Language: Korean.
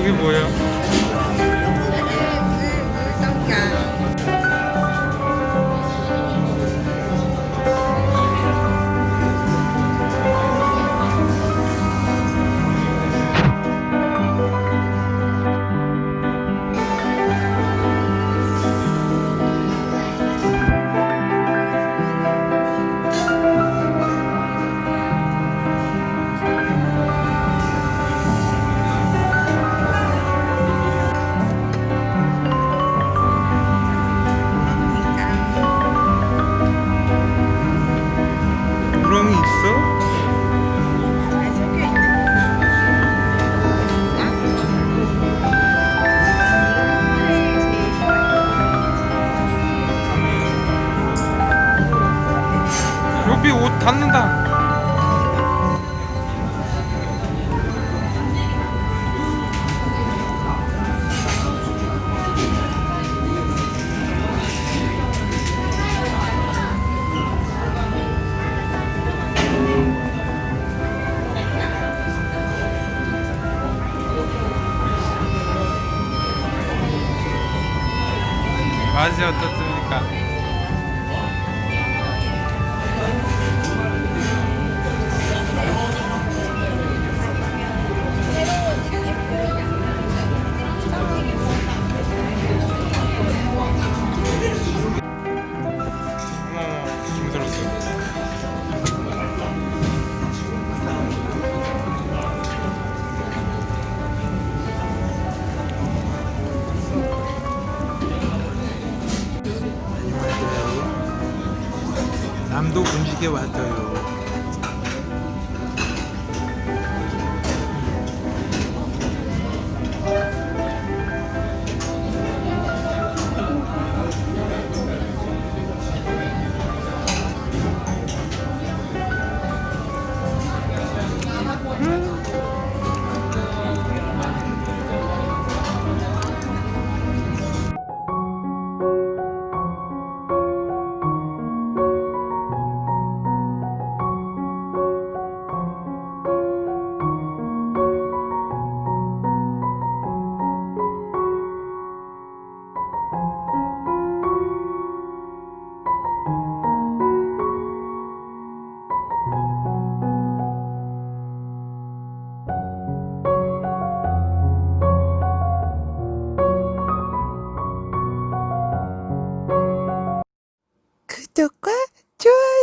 여기 뭐야? 우 요비 옷 닿는다. 맛이 어떻습니까? 남도 분식에 왔어요. 就乖，就乖。